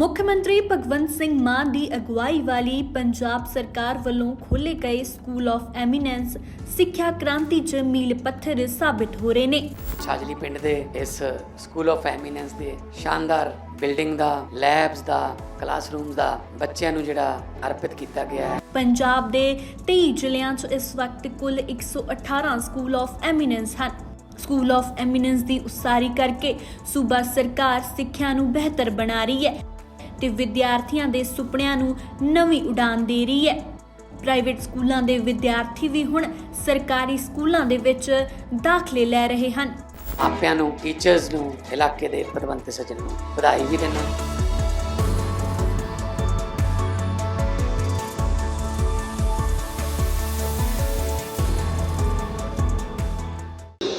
ਮੁੱਖ ਮੰਤਰੀ ਭਗਵੰਤ ਸਿੰਘ ਮਾਨ ਦੀ ਅਗਵਾਈ ਵਾਲੀ ਪੰਜਾਬ ਸਰਕਾਰ ਵੱਲੋਂ ਖੋਲੇ ਗਏ ਸਕੂਲ ਆਫ ਐਮੀਨੈਂਸ ਸਿੱਖਿਆ ਕ੍ਰਾਂਤੀ 'ਚ ਮੀਲ ਪੱਥਰ ਸਾਬਿਤ ਹੋ ਰਹੇ ਨੇ। ਛਾਜਲੀ ਪਿੰਡ ਦੇ ਇਸ ਸਕੂਲ ਆਫ ਐਮੀਨੈਂਸ ਦੇ ਸ਼ਾਨਦਾਰ ਬਿਲਡਿੰਗ ਦਾ ਲੈਬਸ ਦਾ ਕਲਾਸਰੂਮ ਦਾ ਬੱਚਿਆਂ ਨੂੰ ਜਿਹੜਾ ਅਰਪਿਤ ਕੀਤਾ ਗਿਆ ਹੈ। ਪੰਜਾਬ ਦੇ 23 ਜ਼ਿਲ੍ਹਿਆਂ 'ਚ ਇਸ ਵਕਤ ਕੁੱਲ 118 ਸਕੂਲ ਆਫ ਐਮੀਨੈਂਸ ਹਨ। ਸਕੂਲ ਆਫ ਐਮੀਨੈਂਸ ਦੀ ਉਸਾਰੀ ਕਰਕੇ ਸੂਬਾ ਸਰਕਾਰ ਸਿੱਖਿਆ ਨੂੰ ਬਿਹਤਰ ਬਣਾ ਰਹੀ ਹੈ। ਤੇ ਵਿਦਿਆਰਥੀਆਂ ਦੇ ਸੁਪਨਿਆਂ ਨੂੰ ਨਵੀਂ ਉਡਾਨ ਦੇ ਰਹੀ ਹੈ। ਪ੍ਰਾਈਵੇਟ ਸਕੂਲਾਂ ਦੇ ਵਿਦਿਆਰਥੀ ਵੀ ਹੁਣ ਸਰਕਾਰੀ ਸਕੂਲਾਂ ਦੇ ਵਿੱਚ ਦਾਖਲੇ ਲੈ ਰਹੇ ਹਨ। ਆਪਿਆਂ ਨੂੰ ਟੀਚਰਸ ਨੂੰ ਇਲਾਕੇ ਦੇ ਪਤਵੰਤ ਸੱਜਣ ਨੂੰ ਵਧਾਈ ਵੀ ਦਿੰਦਾ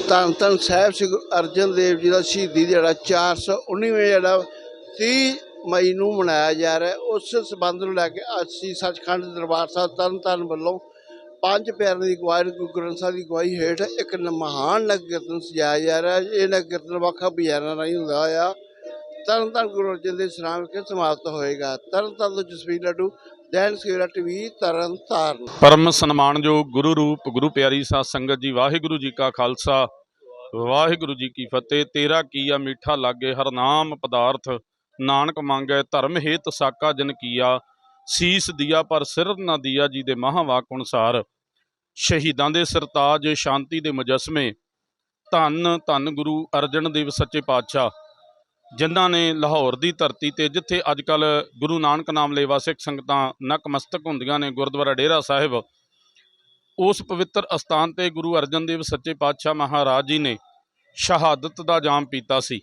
ਧੰਨ ਧੰਨ ਸਾਹਿਬ ਸ੍ਰੀ ਗੁਰੂ ਅਰਜਨ ਦੇਵ ਜੀ ਦਾ ਸ਼ਹੀਦੀ ਦਿਹਾੜਾ 419ਵਾਂ ਜਿਹੜਾ 30 ਮਈ ਨੂੰ ਮਨਾਇਆ ਜਾ ਰਿਹਾ ਉਸ ਸਬੰਧ ਨੂੰ ਲੈ ਕੇ ਅਸੀਂ ਸੱਚਖੰਡ ਦਰਬਾਰ ਸਾਹਿਬ ਤਰਨਤਾਰਨ ਵੱਲੋਂ ਪੰਜ ਪਿਆਰਿਆਂ ਦੀ ਅਗਵਾਈ ਗੁਰੂ ਗ੍ਰੰਥ ਸਾਹਿਬ ਦੀ ਅਗਵਾਈ ਹੇਠ ਇੱਕ ਮਹਾਨ ਨਗਰ ਕੀਰਤਨ ਸਜਾਇਆ ਜਾ ਰਿਹਾ ਇਹ ਨਗਰ ਕੀਰਤਨ ਵੱਖ ਬਾਜ਼ਾਰਾਂ ਰਾਹੀਂ ਹੁੰਦਾ ਹੋਇਆ। ਤਰਨਤਾਰਨ ਗੁਰੂ ਅਰਜਨ ਦੇ ਸਰਾਮ ਵਿਖੇ ਸਮਾਪਤ ਹੋਏਗਾ। ਤਰਨਤਾਰਨ ਤੋਂ ਜਸਵੀਰ ਲੱਡੂ, ਦੈਨ ਸਵੇਰਾ ਟੀਵੀ ਤਰਨਤਾਰਨ ਪਰਮ ਸਨਮਾਨਯੋਗ ਗੁਰੂ ਰੂਪ, ਗੁਰੂ ਪਿਆਰੀ ਸਾਧ ਸੰਗਤ ਜੀ, ਵਾਹਿਗੁਰੂ ਜੀ ਕਾ ਖਾਲਸਾ, ਵਾਹਿਗੁਰੂ ਜੀ ਕੀ ਫਤਿਹ। ਤੇਰਾ ਕੀਆ ਮਿੱਠਾ ਲਾਗੇ, ਹਰ ਨਾਮ ਪਦਾਰਥ ਨਾਨਕ ਮੰਗੈ ਧਰਮ ਹੇਤ ਸਾਕਾ ਜਨ ਕੀਆ, ਸੀਸ ਦਿਆ ਪਰ ਸਿਰ ਨਾ ਦਿਆ ਜੀ ਦੇ ਮਹਾਵਾਕ ਅਨੁਸਾਰ। ਸ਼ਹੀਦਾਂ ਦੇ ਸਰਤਾਜ ਸ਼ਾਂਤੀ ਦੇ ਮੁਜਸਮੇ, ਧੰਨ ਧੰਨ ਗੁਰੂ ਅਰਜਨ ਦੇਵ ਸੱਚੇ ਪਾਤਸ਼ਾਹ, ਜਿਨ੍ਹਾਂ ਨੇ ਲਾਹੌਰ ਦੀ ਧਰਤੀ ਤੇ ਜਿੱਥੇ ਅੱਜ ਕੱਲ ਗੁਰੂ ਨਾਨਕ ਨਾਮ ਲੇਵਾ ਸਿੱਖ ਸੰਗਤਾਂ ਨਕਮਸਤਕ ਹੁੰਦੀਆਂ ਨੇ ਗੁਰਦੁਆਰਾ ਡੇਰਾ ਸਾਹਿਬ, ਉਸ ਪਵਿੱਤਰ ਅਸਥਾਨ ਤੇ ਗੁਰੂ ਅਰਜਨ ਦੇਵ ਸੱਚੇ ਪਾਤਸ਼ਾਹ ਮਹਾਰਾਜ ਜੀ ਨੇ ਸ਼ਹਾਦਤ ਦਾ ਜਾਮ ਪੀਤਾ ਸੀ।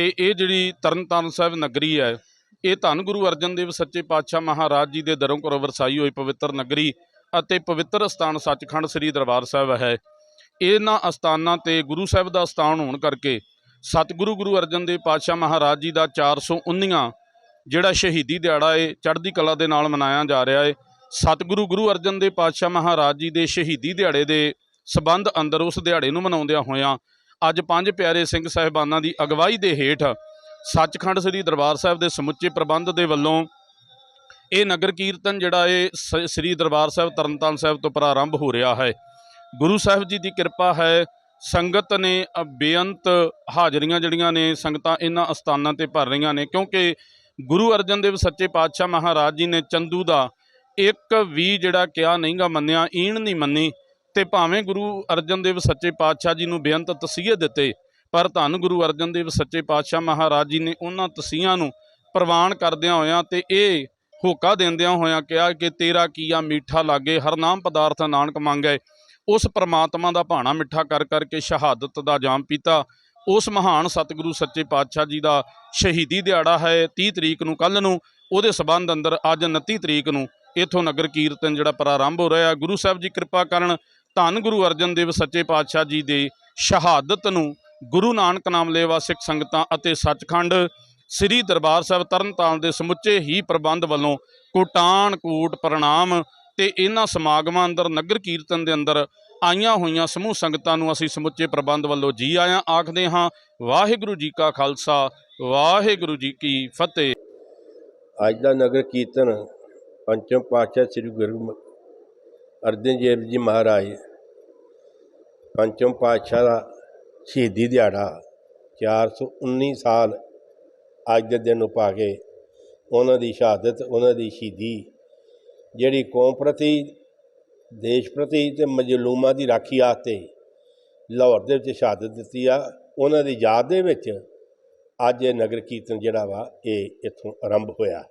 ਤੇ ਇਹ ਜਿਹੜੀ ਤਰਨਤਾਰਨ ਸਾਹਿਬ ਨਗਰੀ ਹੈ, ਇਹ ਧੰਨ ਗੁਰੂ ਅਰਜਨ ਦੇਵ ਸੱਚੇ ਪਾਤਸ਼ਾਹ ਮਹਾਰਾਜ ਜੀ ਦੇ ਦਰੋਂ ਘਰੋਂ ਵਰਸਾਈ ਹੋਈ ਪਵਿੱਤਰ ਨਗਰੀ ਅਤੇ ਪਵਿੱਤਰ ਅਸਥਾਨ ਸੱਚਖੰਡ ਸ੍ਰੀ ਦਰਬਾਰ ਸਾਹਿਬ ਹੈ। ਇਹਨਾਂ ਅਸਥਾਨਾਂ ਤੇ ਗੁਰੂ ਸਾਹਿਬ ਦਾ ਅਸਥਾਨ ਹੋਣ ਕਰਕੇ ਸਤਿਗੁਰੂ ਗੁਰੂ ਅਰਜਨ ਦੇਵ ਪਾਤਸ਼ਾਹ ਮਹਾਰਾਜ ਜੀ ਦਾ 419 ਜਿਹੜਾ ਸ਼ਹੀਦੀ ਦਿਹਾੜਾ ਏ ਚੜ੍ਹਦੀ ਕਲਾ ਦੇ ਨਾਲ ਮਨਾਇਆ ਜਾ ਰਿਹਾ ਏ। ਸਤਿਗੁਰੂ ਗੁਰੂ ਅਰਜਨ ਦੇਵ ਪਾਤਸ਼ਾਹ ਮਹਾਰਾਜ ਜੀ ਦੇ ਸ਼ਹੀਦੀ ਦਿਹਾੜੇ ਦੇ ਸਬੰਧ ਅੰਦਰ ਉਸ ਦਿਹਾੜੇ ਨੂੰ ਮਨਾਉਂਦਿਆਂ ਹੋਇਆਂ ਅੱਜ ਪੰਜ ਪਿਆਰੇ ਸਿੰਘ ਸਾਹਿਬਾਨਾਂ ਦੀ ਅਗਵਾਈ ਦੇ ਹੇਠ ਸੱਚਖੰਡ ਸ੍ਰੀ ਦਰਬਾਰ ਸਾਹਿਬ ਦੇ ਸਮੁੱਚੇ ਪ੍ਰਬੰਧ ਦੇ ਵੱਲੋਂ ਇਹ ਨਗਰ ਕੀਰਤਨ ਜਿਹੜਾ ਏ ਸ- ਸ੍ਰੀ ਦਰਬਾਰ ਸਾਹਿਬ, ਤਰਨਤਾਰਨ ਸਾਹਿਬ ਤੋਂ ਪ੍ਰਾਰੰਭ ਹੋ ਰਿਹਾ ਹੈ। ਗੁਰੂ ਸਾਹਿਬ ਜੀ ਦੀ ਕਿਰਪਾ ਹੈ, ਸੰਗਤ ਨੇ ਬੇਅੰਤ ਹਾਜ਼ਰੀਆਂ ਜਿਹੜੀਆਂ ਨੇ, ਸੰਗਤਾਂ ਇਹਨਾਂ ਅਸਥਾਨਾਂ ਤੇ ਭਰ ਰਹੀਆਂ ਨੇ, ਕਿਉਂਕਿ ਗੁਰੂ ਅਰਜਨ ਦੇਵ ਸੱਚੇ ਪਾਤਸ਼ਾਹ ਮਹਾਰਾਜ ਜੀ ਨੇ ਚੰਦੂ ਦਾ ਇੱਕ ਵੀ ਜਿਹੜਾ ਕਿਹਾ ਨਹੀਂਗਾ ਮੰਨਿਆ, ਈਣ ਨਹੀਂ ਮੰਨੀ। ਤੇ ਭਾਵੇਂ ਗੁਰੂ ਅਰਜਨ ਦੇਵ ਸੱਚੇ ਪਾਤਸ਼ਾਹ ਜੀ ਨੂੰ ਬੇਅੰਤ ਤਸੀਹੇ ਦਿੱਤੇ, ਪਰ ਧੰਨ ਗੁਰੂ ਅਰਜਨ ਦੇਵ ਸੱਚੇ ਪਾਤਸ਼ਾਹ ਮਹਾਰਾਜ ਜੀ ਨੇ ਉਹਨਾਂ ਤਸੀਹਾਂ ਨੂੰ ਪ੍ਰਵਾਨ ਕਰਦਿਆਂ ਹੋਇਆਂ ਤੇ ਇਹ ਹੋਕਾ ਦਿੰਦਿਆਂ ਹੋਇਆਂ ਕਿਹਾ ਕਿ ਤੇਰਾ ਕੀਆ ਮਿੱਠਾ ਲਾਗੇ, ਹਰ ਨਾਮ ਪਦਾਰਥ ਨਾਨਕ ਮੰਗੈ। ਉਸ ਪ੍ਰਮਾਤਮਾ ਦਾ ਭਾਣਾ ਮਿੱਠਾ ਕਰ ਕਰਕੇ ਸ਼ਹਾਦਤ ਦਾ ਜਾਮ ਪੀਤਾ। ਉਸ ਮਹਾਨ ਸਤਿਗੁਰੂ ਸੱਚੇ ਪਾਤਸ਼ਾਹ ਜੀ ਦਾ ਸ਼ਹੀਦੀ ਦਿਹਾੜਾ ਹੈ 30 ਤਰੀਕ ਨੂੰ ਕੱਲ ਨੂੰ। ਉਹਦੇ ਸਬੰਧ ਅੰਦਰ ਅੱਜ 29 ਤਰੀਕ ਨੂੰ ਇਥੋਂ ਨਗਰ ਕੀਰਤਨ ਜਿਹੜਾ ਪ੍ਰਾਰੰਭ ਹੋ ਰਿਹਾ ਗੁਰੂ ਸਾਹਿਬ ਜੀ ਕਿਰਪਾ ਕਰਨ ਧੰਨ ਗੁਰੂ ਅਰਜਨ ਦੇਵ ਸੱਚੇ ਪਾਤਸ਼ਾਹ ਜੀ ਦੇ ਸ਼ਹਾਦਤ ਨੂੰ ਗੁਰੂ ਨਾਨਕ ਨਾਮ ਲੇਵਾ ਸਿੱਖ ਸੰਗਤਾਂ ਅਤੇ ਸੱਚਖੰਡ ਸ੍ਰੀ ਦਰਬਾਰ ਸਾਹਿਬ ਤਰਨਤਾਰਨ ਦੇ ਸਮੁੱਚੇ ਹੀ ਪ੍ਰਬੰਧ ਵੱਲੋਂ ਕੋਟਾਨ ਕੋਟ ਪ੍ਰਣਾਮ ਤੇ ਇਹਨਾਂ ਸਮਾਗਮਾਂ ਅੰਦਰ ਨਗਰ ਕੀਰਤਨ ਦੇ ਅੰਦਰ ਆਈਆਂ ਹੋਈਆਂ ਸਮੂਹ ਸੰਗਤਾਂ ਨੂੰ ਅਸੀਂ ਸਮੁੱਚੇ ਪ੍ਰਬੰਧ ਵੱਲੋਂ ਜੀ ਆਇਆਂ ਆਖਦੇ ਹਾਂ, ਵਾਹਿਗੁਰੂ ਜੀ ਕਾ ਖਾਲਸਾ, ਵਾਹਿਗੁਰੂ ਜੀ ਕੀ ਫਤਿਹ। ਅੱਜ ਦਾ ਨਗਰ ਕੀਰਤਨ ਪੰਚਮ ਪਾਤਸ਼ਾਹ ਸ੍ਰੀ ਗੁਰੂ ਅਰਜਨ ਦੇਵ ਜੀ ਮਹਾਰਾਜ, ਪੰਚਮ ਪਾਤਸ਼ਾਹ ਦਾ ਸ਼ਹੀਦੀ ਦਿਹਾੜਾ 419 ਸਾਲ ਅੱਜ ਦੇ ਦਿਨ ਉਪਾ ਕੇ ਉਹਨਾਂ ਦੀ ਸ਼ਹਾਦਤ, ਉਹਨਾਂ ਦੀ ਸ਼ਹੀਦੀ, ਜਿਹੜੀ ਕੌਮ ਪ੍ਰਤੀ, ਦੇਸ਼ ਪ੍ਰਤੀ ਤੇ ਮਜਲੂਮਾਂ ਦੀ ਰਾਖੀ ਆਸਤੇ ਲਾਹੌਰ ਦੇ ਵਿੱਚ ਸ਼ਹਾਦਤ ਦਿੱਤੀ ਆ, ਉਹਨਾਂ ਦੀ ਯਾਦ ਦੇ ਵਿੱਚ ਅੱਜ ਇਹ ਨਗਰ ਕੀਰਤਨ ਜਿਹੜਾ ਵਾ, ਇਹ ਇੱਥੋਂ ਆਰੰਭ ਹੋਇਆ।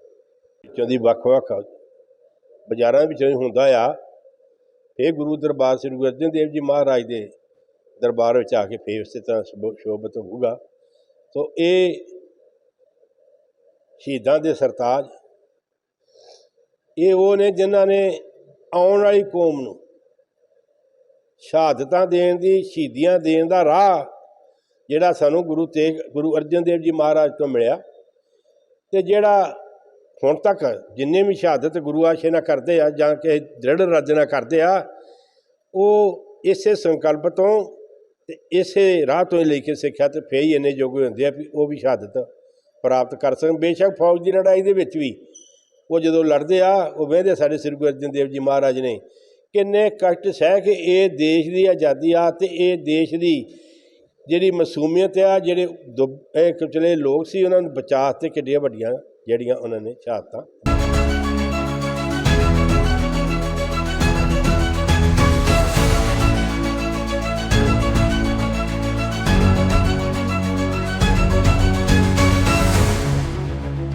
ਵਿੱਚੋਂ ਦੀ ਵੱਖ-ਵੱਖ ਬਾਜ਼ਾਰਾਂ ਵਿੱਚੋਂ ਹੁੰਦਾ ਆ ਇਹ ਗੁਰੂ ਦਰਬਾਰ ਸ੍ਰੀ ਗੁਰੂ ਅਰਜਨ ਦੇਵ ਜੀ ਮਹਾਰਾਜ ਦੇ ਦਰਬਾਰ ਵਿੱਚ ਆ ਕੇ ਫੇਰ ਇਸੇ ਤਰ੍ਹਾਂ ਸ਼ੋਭ- ਸ਼ੋਭਿਤ ਹੋਊਗਾ। ਸੋ ਇਹ ਸ਼ਹੀਦਾਂ ਦੇ ਸਰਤਾਜ, ਇਹ ਉਹ ਨੇ ਜਿਨ੍ਹਾਂ ਨੇ ਆਉਣ ਵਾਲੀ ਕੌਮ ਨੂੰ ਸ਼ਹਾਦਤਾਂ ਦੇਣ ਦੀ, ਸ਼ਹੀਦੀਆਂ ਦੇਣ ਦਾ ਰਾਹ ਜਿਹੜਾ ਸਾਨੂੰ ਗੁਰੂ ਤੇਗ, ਗੁਰੂ ਅਰਜਨ ਦੇਵ ਜੀ ਮਹਾਰਾਜ ਤੋਂ ਮਿਲਿਆ ਤੇ ਜਿਹੜਾ ਹੁਣ ਤੱਕ ਜਿੰਨੇ ਵੀ ਸ਼ਹਾਦਤ ਗੁਰੂ ਆਸ਼ੇ ਨਾਲ ਕਰਦੇ ਆ ਜਾਂ ਕਿ ਦ੍ਰਿੜ ਰੱਜ ਨਾਲ ਕਰਦੇ ਆ, ਉਹ ਇਸੇ ਸੰਕਲਪ ਤੋਂ ਤੇ ਇਸੇ ਰਾਹ ਤੋਂ ਹੀ ਲੈ ਕੇ ਸਿੱਖਿਆ ਤੇ ਫੇਰ ਹੀ ਇੰਨੇ ਜੋਗੇ ਹੁੰਦੇ ਆ ਵੀ ਉਹ ਵੀ ਸ਼ਹਾਦਤ ਪ੍ਰਾਪਤ ਕਰ ਸਕਣ। ਬੇਸ਼ੱਕ ਫੌਜ ਦੀ ਲੜਾਈ ਦੇ ਵਿੱਚ ਵੀ ਉਹ ਜਦੋਂ ਲੜਦੇ ਆ, ਉਹ ਵੇਖਦੇ ਸਾਡੇ ਸ੍ਰੀ ਗੁਰੂ ਅਰਜਨ ਦੇਵ ਜੀ ਮਹਾਰਾਜ ਨੇ ਕਿੰਨੇ ਕਸ਼ਟ ਸਹਿ ਕੇ ਇਹ ਦੇਸ਼ ਦੀ ਆਜ਼ਾਦੀ ਆ ਤੇ ਇਹ ਦੇਸ਼ ਦੀ ਜਿਹੜੀ ਮਾਸੂਮੀਅਤ ਆ, ਜਿਹੜੇ ਦੁਬ- ਇਹ ਕੁਚਲੇ ਲੋਕ ਸੀ, ਉਹਨਾਂ ਨੂੰ ਬਚਾਅ ਤੇ ਕਿੱਡੀਆਂ ਵੱਡੀਆਂ ਜਿਹੜੀਆਂ ਉਹਨਾਂ ਨੇ ਸ਼ਹਾਦਤਾਂ